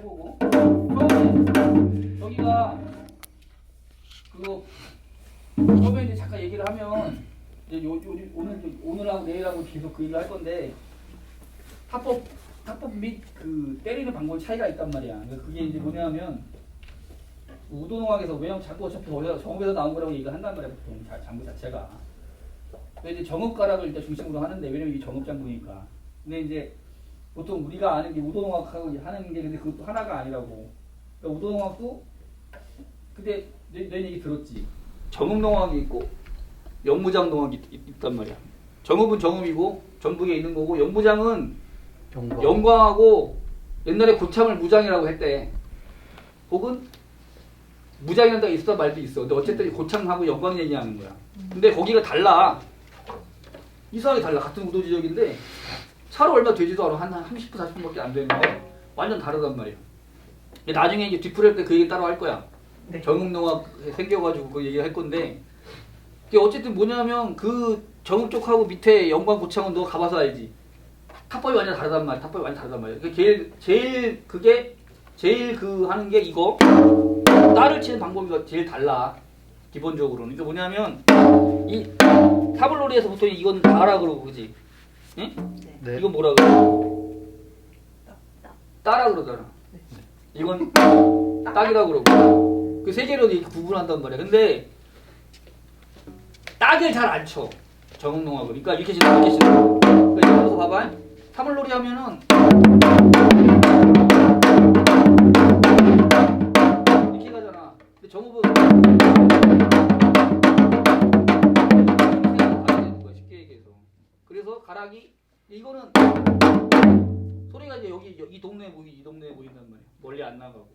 해보고 여기가 그 처음에 이제 잠깐 얘기를 하면 이제 요, 요, 오늘 오늘하고 내일하고 계속 그 얘기를 할 건데 합법 합법 및 그 때리는 방법 차이가 있단 말이야. 그러니까 그게 이제 뭐냐면 우도농학에서 왜냐면 자꾸 어차피 정읍에서 나온 거라고 얘기를 한단 말이야 보통 자- 장부 자체가. 근데 이제 정읍가락을 일단 중심으로 하는데 왜냐면 이게 정읍 장부니까. 근데 이제 보통 우리가 아는 게 우도농학하고 하는 게 근데 그 하나가 아니라고. 그러니까 우도농학도 근데 내, 내 얘기 들었지. 정읍농학이 있고 영무장농학이 있, 있- 있단 말이야. 정읍은 정읍이고 전북에 있는 거고 영무장은 영광. 영광하고 옛날에 고참을 무장이라고 했대. 혹은 무장이라는 데가 있어 말도 있어. 근데 어쨌든 고창하고 영광 얘기하는 거야. 근데 거기가 달라. 이상하게 달라. 같은 우도 지역인데 차로 얼마 되지도 않아. 한, 한 30분, 40분밖에 안 되는데 완전 다르단 말이야. 나중에 이제 뒤풀이할 때 그 얘기 따로 할 거야. 네. 정읍농학 생겨가지고 그 얘기를 할 건데 그게 어쨌든 뭐냐면 그 정읍 쪽하고 밑에 영광 고창은 너 가봐서 알지. 탑법이 완전 다르단 말이야. 탑법이 완전 다르단 말이야. 그 제일 제일 그게 제일 그 하는 게 이거 딸을 치는 방법이 제일 달라. 기본적으로는. 그러니까 뭐냐면 이 타블로리에서 보통 이건 다라 그러고 그지? 응? 네. 이건 뭐라 그래? 따라 그러잖아. 이건 딱이라 그러고 그 세 개로 이렇게 구분한단 말이야. 근데 딱을 잘 안 쳐. 정응농학은. 그러니까 이렇게 치는 이렇게 치는. 그러니까 들어서 봐봐. 타블놀이 하면은 이렇게 가잖아. 근데 정읍은 가락이 이거는 소리가 이제 여기 이 동네에 보이 이 동네에 보인단 말이야. 멀리 안 나가고.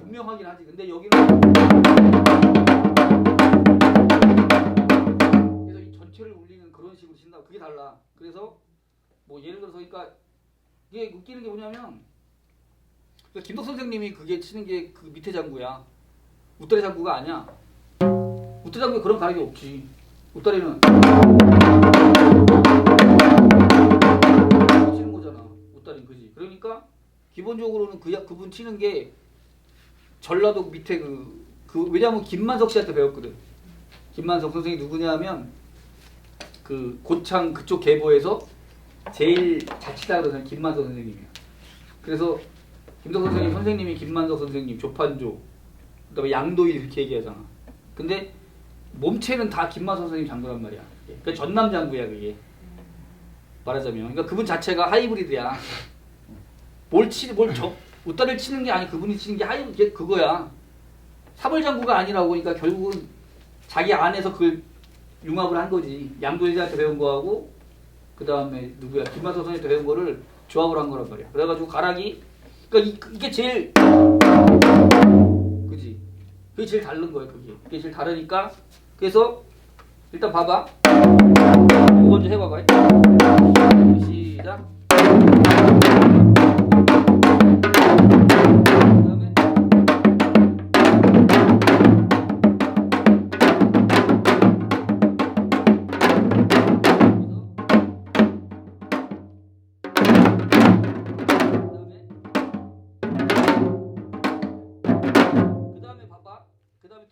분명하긴 하지. 근데 여기는 그래서 이 전체를 울리는 그런 식으로 친다. 그게 달라. 그래서 뭐 예를 들어서 그러니까 이게 웃기는 게 뭐냐면 그 김덕 선생님이 그게 치는 게 그 밑에 장구야. 웃다리 장구가 아니야. 웃다리 장구에 그런 가락이 없지. 웃다리는 치는 거잖아. 웃다리 그지. 그러니까 기본적으로는 그 그분 치는 게 전라도 밑에 그, 그 왜냐면 김만석 씨한테 배웠거든. 김만석 선생이 누구냐면 그 고창 그쪽 계보에서 제일 잘 치다 그러는 김만석 선생님이야. 그래서 김덕 선생님 선생님이 김만석 선생님 조판조 그다음에 양도일 이렇게 얘기하잖아. 근데 몸체는 다 김만석 선생님 장구란 말이야. 그 전남 장구야 그게. 말하자면 그러니까 그분 자체가 하이브리드야. 뭘 치, 뭘 저, 웃다리를 치는 게 아니 그분이 치는 게 하이 게 그거야. 사벌장구가 아니라고 그러니까 결국은 자기 안에서 그걸 융합을 한 거지. 양도일한테 배운 거하고 그 다음에 누구야 김만석 선생한테 배운 거를 조합을 한 거란 말이야. 그래가지고 가락이 그러니까 이, 이게 제일 그지. 그게 제일 다른 거야 그게. 그게 제일 다르니까 그래서 일단 봐봐. 이거 먼저 해봐봐.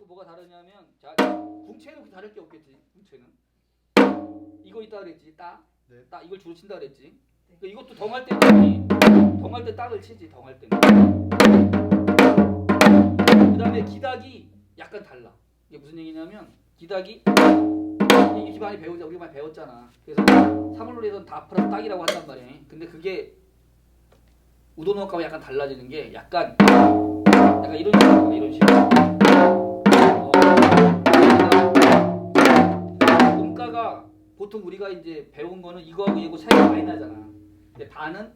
뭐가 다르냐면 자 궁체는 그 다를 게 없겠지. 궁체는 이거 있다 그랬지. 따. 네. 따 이걸 주로 친다 그랬지. 그러니까 이것도 덩할 때. 덩할 때 딱을 치지. 덩할 때는. 그 다음에 기닥이 약간 달라. 이게 무슨 얘기냐면 기닥이 이게 많이 배우자 우리 많이 배웠잖아. 그래서 사물놀이에서는 다 플러스 딱이라고 한단 말이야. 근데 그게 우도노하고 약간 달라지는 게 약간 약간 이런 식으로 이런 식으로. 보통 우리가 이제 배운 거는 이거하고 이거 차이가 많이 나잖아. 근데 다는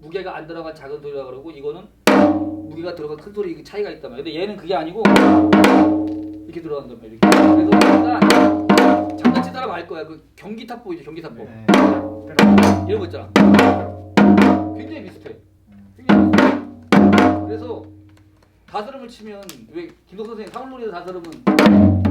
무게가 안 들어간 작은 소리라 그러고 이거는 무게가 들어간 큰 소리 이게 차이가 있단 말이야. 근데 얘는 그게 아니고 이렇게 들어간단 말이야. 이렇게. 그래서 우리가 사람 알 거야. 그 경기 탑 보이죠? 경기 탑보. 네. 이런 거 있잖아. 굉장히 비슷해. 굉장히 비슷해. 그래서 다스름을 치면 왜 김덕 선생님 사물놀이에서 다스름은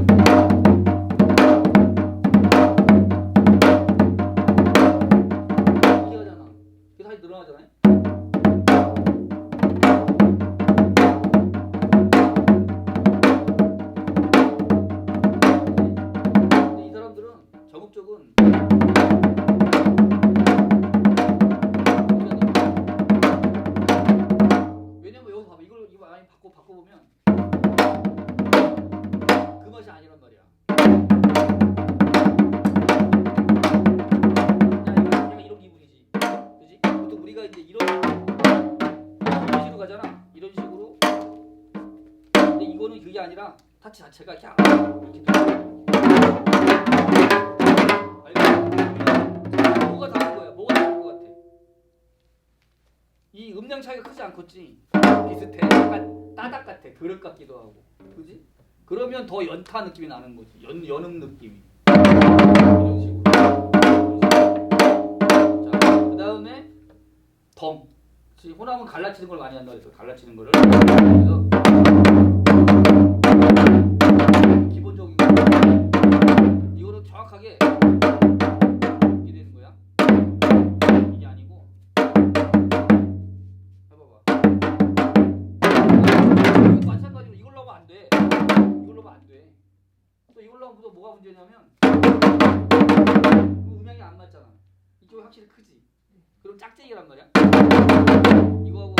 타치 자체가 이렇게 이렇게 돼. 알겠지? 뭐가 다른 거야? 뭐가 다른 거 같아? 이 음량 차이가 크지 않겠지? 비슷해. 약간 따닥 같아. 그릇 같기도 하고. 그지? 그러면 더 연타 느낌이 나는 거지. 연 연음 느낌이. 이런 식으로. 자, 그다음에 덤. 그치? 호남은 갈라치는 걸 많이 한다 그래서 갈라치는 거를. 그래서 뭐가 문제냐면 그 음향이 안 맞잖아. 이쪽이 확실히 크지. 그럼 짝짝이란 말이야. 이거하고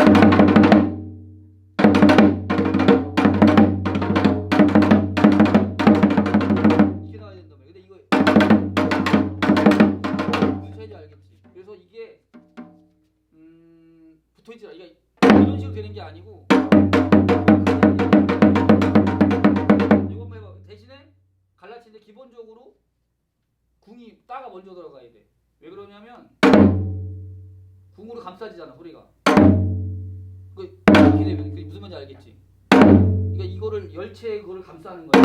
궁이 따가 먼저 들어가야 돼. 왜 그러냐면 궁으로 감싸지잖아 소리가. 그 이렇게 되면 그게 무슨 말인지 알겠지? 그러니까 이거를 열체 그거를 감싸는 거야.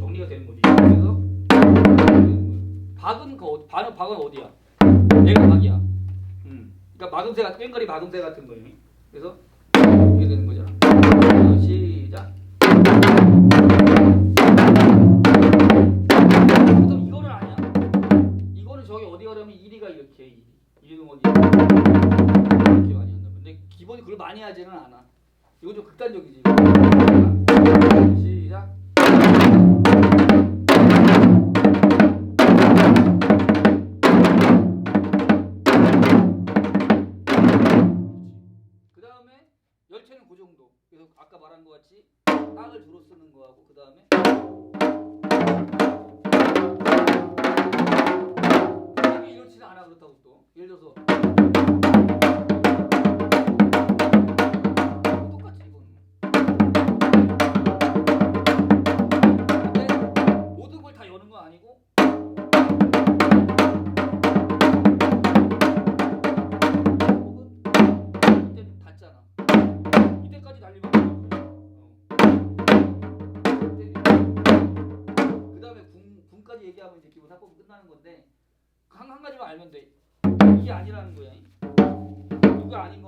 정리가 되는 거지. 그래서 박은 그 어- 박은 박은 어디야? 얘가 박이야. 음. 그러니까 마금새 같은 꽹과리 마금새 같은 거예요. 그래서 하지는 않아. 이건 좀 극단적이지.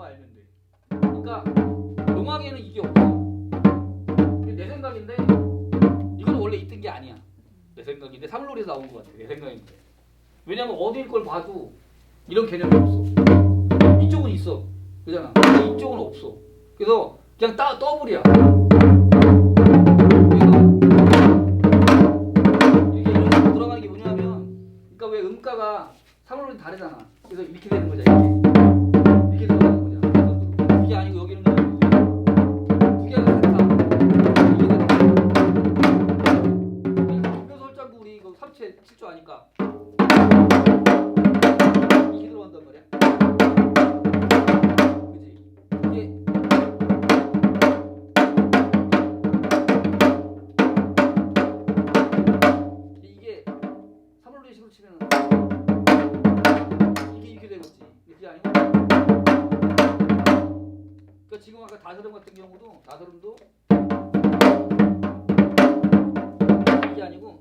거 알면 돼. 그러니까 농악에는 이게 없어. 내 생각인데 이건 원래 있던 게 아니야. 내 생각인데 사물놀이에서 나온 것 같아. 내 생각인데. 왜냐면 어딜 걸 봐도 이런 개념이 없어. 이쪽은 있어. 그잖아. 이쪽은 없어. 그래서 그냥 따, 더블이야. 3합체 7조 아니까. 이게 들어간단 말이야. 그지? 이게 이게 3월 20일 치면 이게 이렇게 되겠지. 이게 아니고 그러니까 지금 아까 다스름 같은 경우도 다스름도 이게 아니고